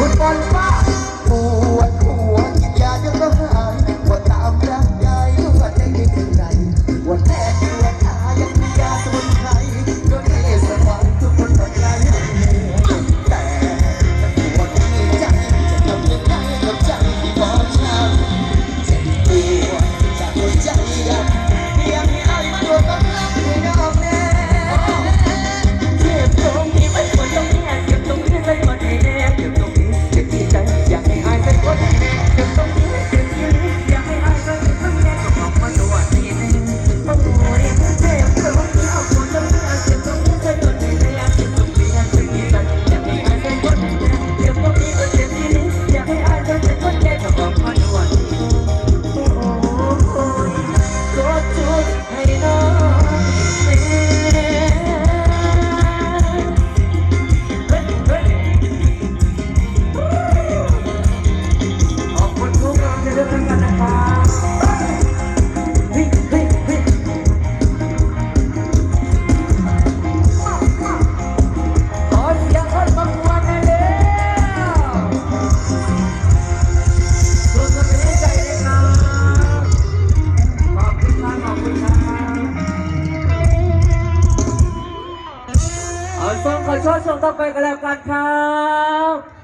คุณบอลป้าโอ้ ชนส่งต่อไปกันแล้วกันครับ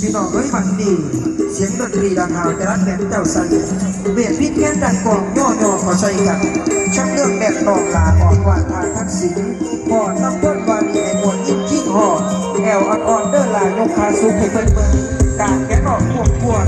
พี่น้องเอ้ยฟังดี เสียงดนตรีดังฮาวแต่รักแบบเจ้าสันเบียดพิษแค่ดังกองย่อย่อขอใช่กันช่างเรื่องแบบต่อกลาออกวานทางทักษิณก่อตั้งต้นวันในหมวดยิ่งชิงห่อแอลอ่อนๆเดินลายยกขาสูงให้เพิ่นเบิ่การแกนออกพวกพวก